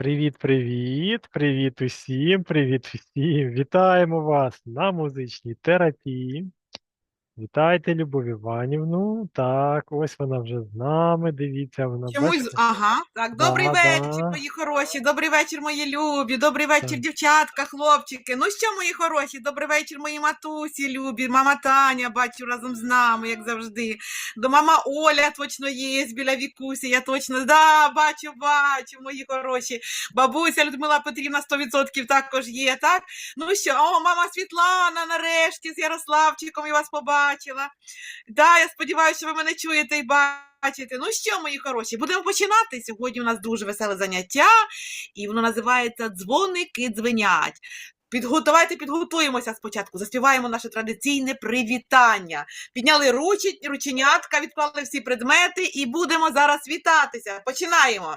Привіт, привіт, привіт усім, привіт всім. Вітаємо вас на музичній терапії. Вітайте, Любов Іванівну. Так, ось вона вже з нами. Дивіться, вона Чомусь, ага, так, добрий Да, вечір, да. мої хороші, добрий вечір, мої любі, добрий вечір, Так. дівчатка, хлопчики. Ну що, мої хороші, добрий вечір, мої матусі, любі, мама Таня, бачу разом з нами, як завжди. До мама Оля точно є біля вікусі, я точно, да, бачу, бачу, мої хороші. Бабуся Людмила Петрівна 100% також є, так? Ну що, о, мама Світлана, нарешті з Ярославчиком я вас побачила. Да, я сподіваюся, що ви мене чуєте і бачите. Ну що, мої хороші, будемо починати. Сьогодні у нас дуже веселе заняття, і воно називається Дзвоники дзвенять. Підгу... Давайте підготуємося спочатку, заспіваємо наше традиційне привітання. Підняли ручі... рученятка, відклали всі предмети і будемо зараз вітатися. Починаємо.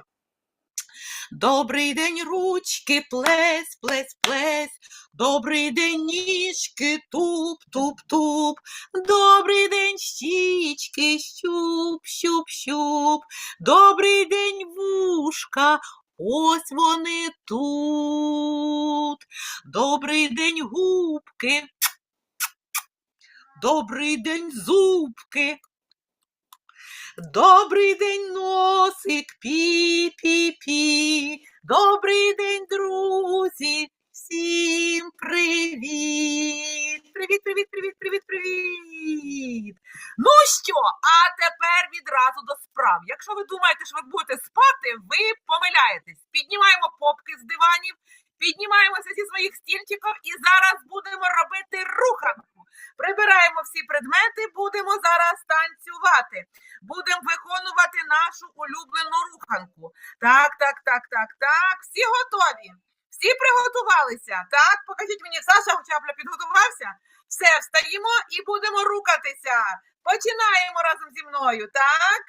Добрий день, ручки, плес, плес, плес. Добрий день, ніжки, туп, туп, туп. Добрий день, щічки, щуп, щуп, щуп. Добрий день, вушка. Ось вони тут. Добрий день, губки. Добрий день, зубки. Добрий день, носик, пі-пі-пі. Добрий день, друзі. Всім привіт! Привіт, привіт, привіт, привіт, привіт! Ну що, а тепер відразу до справ. Якщо ви думаєте, що ви будете спати, ви помиляєтесь. Піднімаємо попки з диванів, піднімаємося зі своїх стільчиків і зараз будемо робити руханку. Прибираємо всі предмети, будемо зараз танцювати. Будемо виконувати нашу улюблену руханку. Так, так, так, так, так. Всі готові? Всі приготувалися? Так, покажіть мені, Саша Чапля підготувався? Все, встаємо і будемо рукатися. Починаємо разом зі мною, так?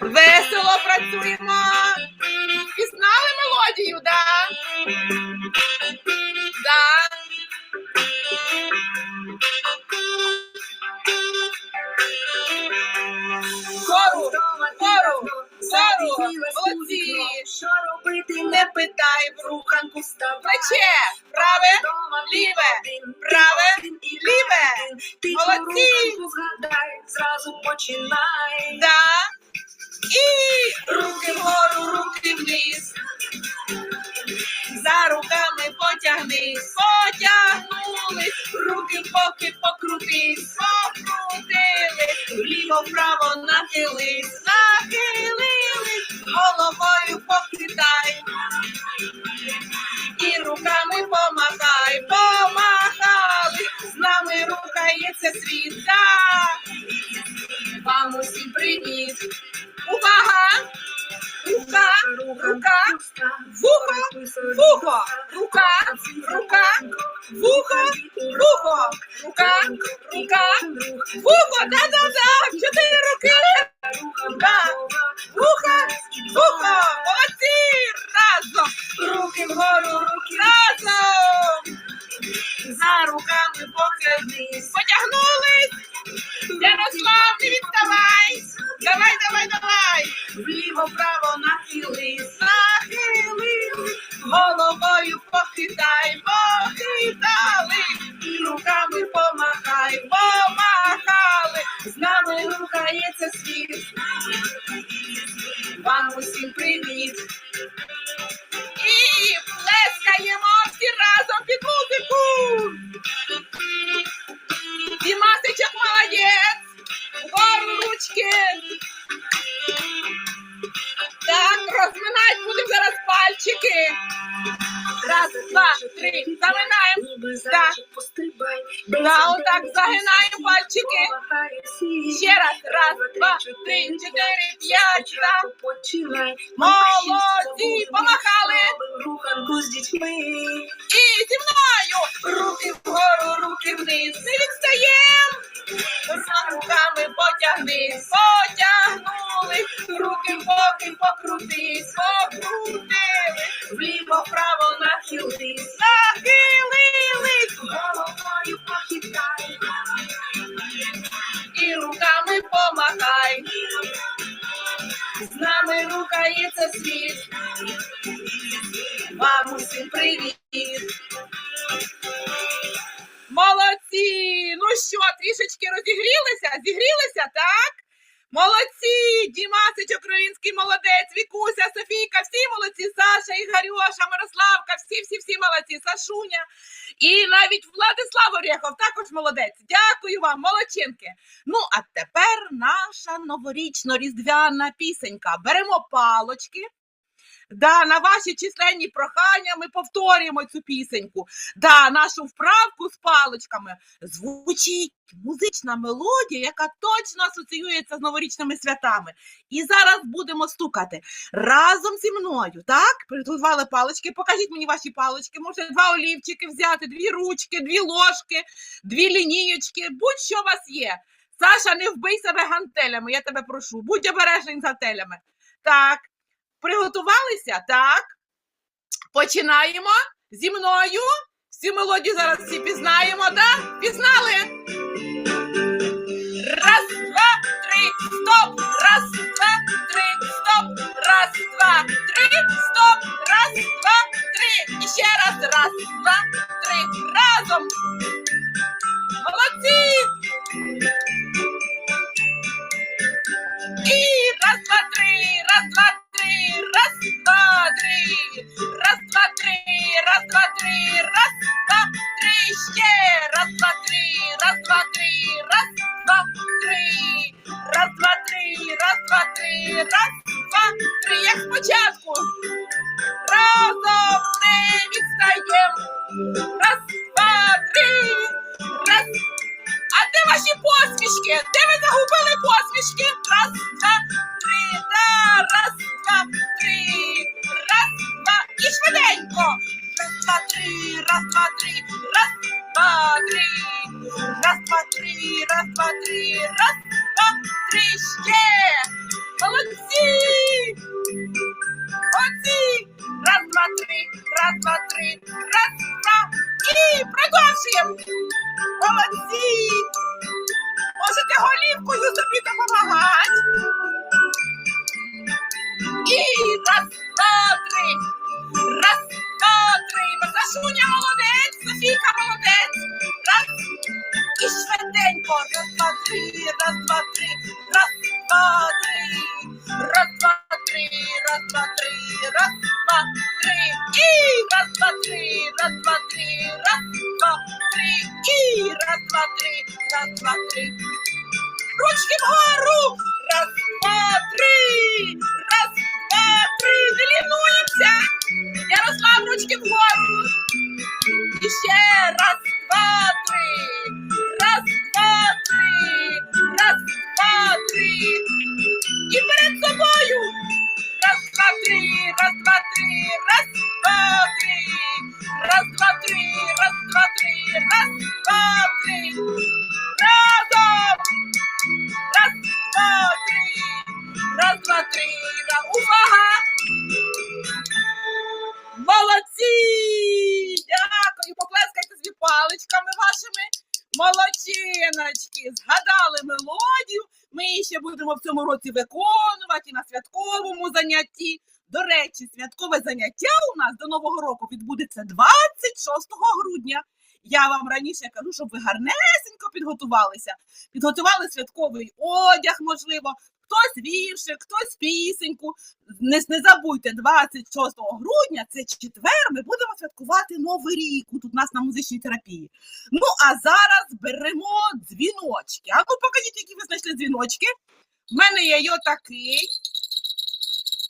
Весело працюємо. Пізнали мелодію, да? Да. Хору, молодці. Що робити, Не питай в руханку. вставай. Плече, праве, ліве, праве, ліве. Молодці. зразу починай. Да. Вухо, рука, рука, вухо, вухо, рука, рука, вухо, да-да-да, чотири руки, рука, рухається світ. Вам усім привіт. І плескаємо всі разом під музику. Дімасичок молодець. Вгору ручки. Так, розминать будемо зараз пальчики. Раз, два, три. Заминаємо. Так. Да, отак загинаємо пальчики. Ще раз. Раз, два, три, чотири, п'ять. Молодці, помахали. Руханку з дітьми. І зі мною. Руки вгору, руки вниз. Не відстаєм. За руками потягнись, потягнули, руки в боки покрутись, покрутили, вліво вправо нахились, нахилились, головою похитай, і руками помахай. З нами рукається світ. Вам усім привіт! Молодці! Ну що, трішечки розігрілися? Зігрілися, так? Молодці! Дімасич Український молодець, Вікуся, Софійка, всі молодці, Саша, Ігорюша, Мирославка, всі, всі, всі молодці, Сашуня. І навіть Владислав Орєхов також молодець. Дякую вам, молодчинки. Ну, а тепер наша новорічно-різдвяна пісенька. Беремо палочки. Да, на ваші численні прохання ми повторюємо цю пісеньку. Да, нашу вправку з паличками звучить музична мелодія, яка точно асоціюється з новорічними святами. І зараз будемо стукати разом зі мною. Так, приготували палички. Покажіть мені ваші палички. Можете два олівчики взяти, дві ручки, дві ложки, дві лінієчки, будь-що у вас є. Саша, не вбий себе гантелями, я тебе прошу. Будь обережний з гантелями. Так, приготувалися? Так. Починаємо зі мною. Всю мелодію зараз всі пізнаємо, так? Пізнали? Раз, два, три, стоп! Раз, два, три, стоп! Раз, два, три, стоп! Раз, два, три. І ще раз. Раз, два, три. Разом. Молодці! І раз, два, три, раз, два, три, три, раз, два, три, раз, два, три, раз, два, три, ще раз, два, три, раз, два, три, раз, два, три, раз, два, три, раз, два, три, раз, два, три, як спочатку. Два, три, раз, два, три, раз, два, і продовжуємо. Молодці! Можете голівкою собі допомагати. І раз, два, три. Раз, два, три. Сашуня молодець, Софійка молодець. Раз. І швиденько. Раз, два, три, раз, два, три. Раз, два, три. Раз, два, три, раз, два, три, раз, два, три. І раз, два, три, раз, два, три, раз, два, три. І раз, два, три, раз, два, три. Ручки вгору! Раз, два, три! Раз, два, три! Не лінуємося! Ярослав, ручки вгору! І ще раз, два, три! Раз, два, три! Раз, два, три! Раз, два, три! Раз, два, три! Раз, два, три! Разом! Раз, два, три. Раз, два, три. Увага! Молодці! Дякую! Поплескайте собі паличками вашими. Молодчиночки! Згадали мелодію. Ми ще будемо в цьому році виконувати на святковому занятті. До речі, святкове заняття у нас до Нового року відбудеться 26 грудня. Я вам раніше кажу, щоб ви гарнесенько підготувалися. Підготували святковий одяг, можливо, хтось віршик, хтось пісеньку. Не, не забудьте, 26 грудня, це четвер, ми будемо святкувати Новий рік тут у нас на музичній терапії. Ну, а зараз беремо дзвіночки. А ну покажіть, які ви знайшли дзвіночки. В мене є й отакий.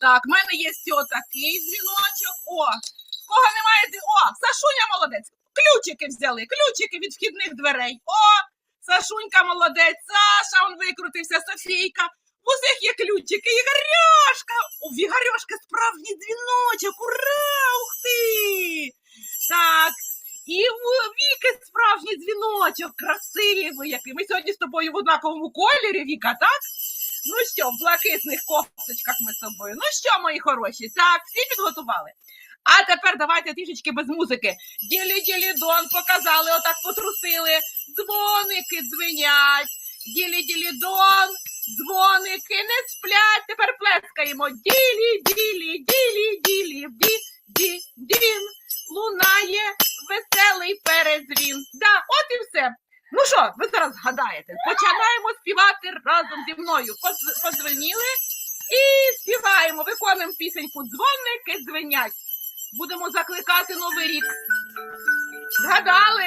Так, в мене є ось отакий дзвіночок. О, в кого немає дзвіночок? О, Сашуня молодець. Ключики взяли, ключики від вхідних дверей. О, Сашунька молодець, Саша он викрутився, Софійка. У всіх є ключики, Ігорьошка. У Ігорьошки справжній дзвіночок. Ура! Ух ти! Так. І в Віки справжній дзвіночок. Красивий який. Ми сьогодні з тобою в однаковому кольорі, Віка, так? Ну що, в блакитних кофточках ми з тобою. Ну що, мої хороші, так, всі підготували. А тепер давайте трішечки без музики. Ділі-ділі-дон показали, отак потрусили. Дзвоники дзвенять. Ділі-ділі-дон. Дзвоники не сплять, тепер плескаємо. Ділі, ділі, ділі, ділі, ді, ді, дім. Лунає веселий перезвін. Да, от і все. Ну що, ви зараз згадаєте, починаємо співати разом зі мною. Подз- Подзвеніли і співаємо, виконуємо пісеньку Дзвоники дзвенять. Будемо закликати новий рік. Згадали?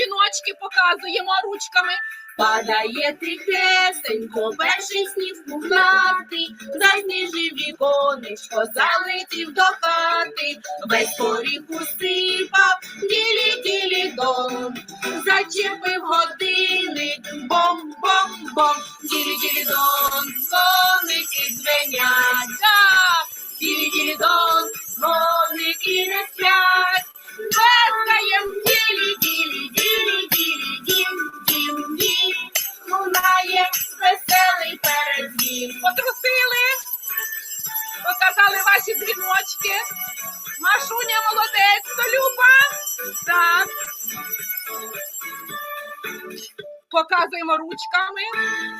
Дзвіночки, показуємо ручками. Падає тихесенько, перший сніг пухнатий, засніжив віконечко, залетів до хати, весь поріг усипав, ділі-ділі дом, зачепив годинник, бом-бом-бом, ділі-ділі дон, дзвоники дзвенять, Так! ділі-ділі дон, дзвоники не сплять, Плескаєм ділі, ділі, ділі, лунає веселий передзвін. Потрусили, показали ваші дзвіночки. Машуня молодець, то Люба. Так. Показуємо ручками.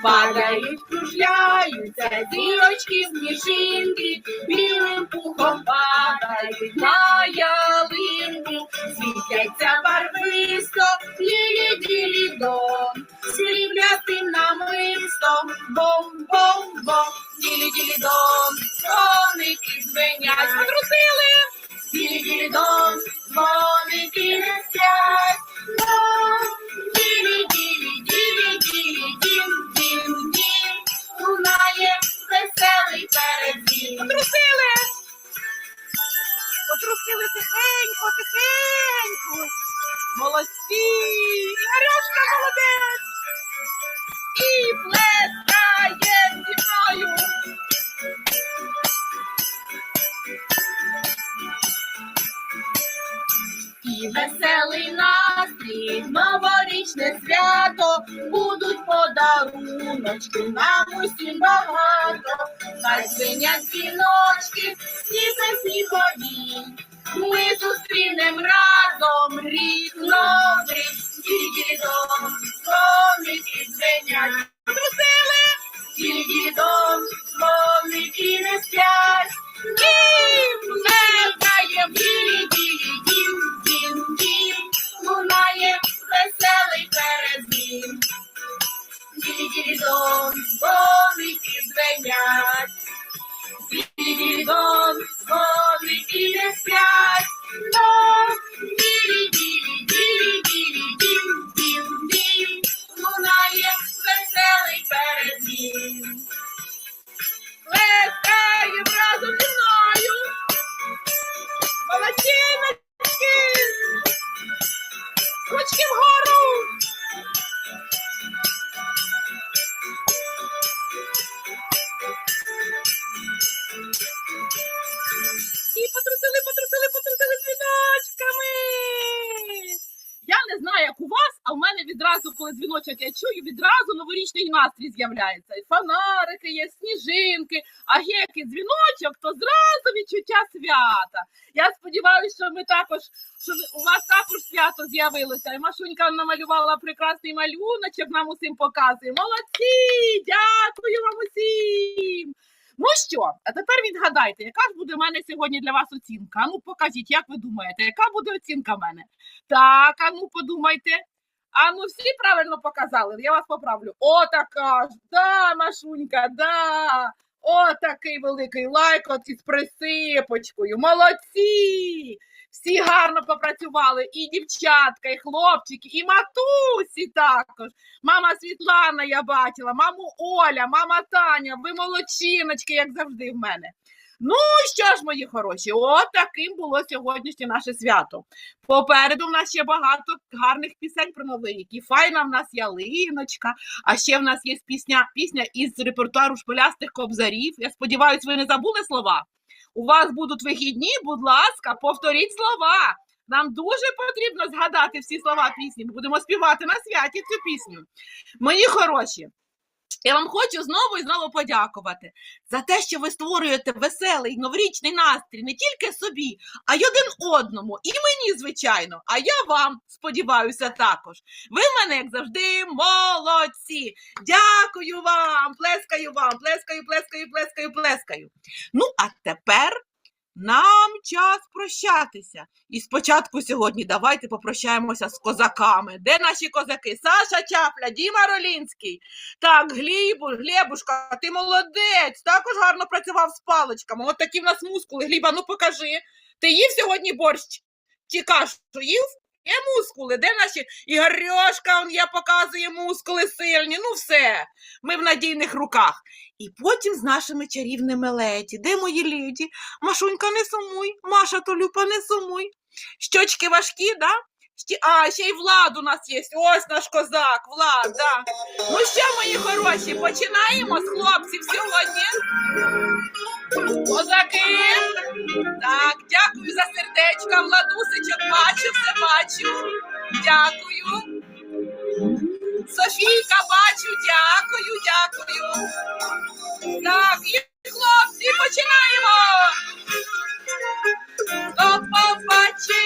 Падають, кружляються зірочки, сніжинки, білим пухом падають на ялинку, світяться барвисто, лілі ділі дом, намистом, бом-бом-бом, ділі ділі дом, соники дзвенять, Потрусили. І веселий настрій, новорічне свято, будуть подаруночки нам усім багато, хай звенять дзвіночки, сніже снігові. Ми зустрінем разом рік новий, дідідом, соники дзвенять, Потрусили. дідідом, соники не сплять. Перезвін. дом, ділі, дом, дзвоники дзвенять. Ділі, відразу, коли дзвіночок я чую, відразу новорічний настрій з'являється. І фонарики є, сніжинки, а який дзвіночок, то зразу відчуття свята. Я сподіваюся, що ми також, що у вас також свято з'явилося. І Машунька намалювала прекрасний малюночок, нам усім показує. Молодці! Дякую вам усім! Ну що, а тепер відгадайте, яка ж буде в мене сьогодні для вас оцінка? Ну покажіть, як ви думаєте, яка буде оцінка в мене? Так, а ну подумайте. А ну всі правильно показали, я вас поправлю. О, така ж, да, Машунька, да. О, такий великий лайкот із присипочкою. Молодці! Всі гарно попрацювали, і дівчатка, і хлопчики, і матусі також. Мама Світлана я бачила, маму Оля, мама Таня, ви молодчиночки, як завжди в мене. Ну що ж, мої хороші, от таким було сьогоднішнє наше свято. Попереду в нас ще багато гарних пісень про новий рік. І файна в нас ялиночка, а ще в нас є пісня, пісня із репертуару шпилястих кобзарів. Я сподіваюся, ви не забули слова. У вас будуть вихідні, будь ласка, повторіть слова. Нам дуже потрібно згадати всі слова пісні. Ми будемо співати на святі цю пісню. Мої хороші. Я вам хочу знову і знову подякувати за те, що ви створюєте веселий новорічний настрій не тільки собі, а й один одному. І мені, звичайно, а я вам сподіваюся також. Ви в мене, як завжди, молодці. Дякую вам, плескаю вам, плескаю, плескаю, плескаю, плескаю. Ну, а тепер нам час прощатися. І спочатку сьогодні давайте попрощаємося з козаками. Де наші козаки? Саша Чапля, Діма Ролінський. Так, Глібу, Глебушка, ти молодець. Також гарно працював з паличками. От такі в нас мускули. Гліба, ну покажи. Ти їв сьогодні борщ? Чи кашу їв? Є мускули, де наші Ігорьошка, он я показує мускули сильні. Ну все, ми в надійних руках. І потім з нашими чарівними леді. Де мої леді? Машунька, не сумуй, Маша Толюпа, не сумуй. Щочки важкі, да? А, ще й Влад у нас є. Ось наш козак, Влад, да. Ну що, мої хороші, починаємо з хлопців сьогодні. Козаки. Так, дякую за сердечка, Владусичок, бачу, все бачу. Дякую. Софійка, бачу, дякую, дякую. Так, і хлопці, починаємо. До побачення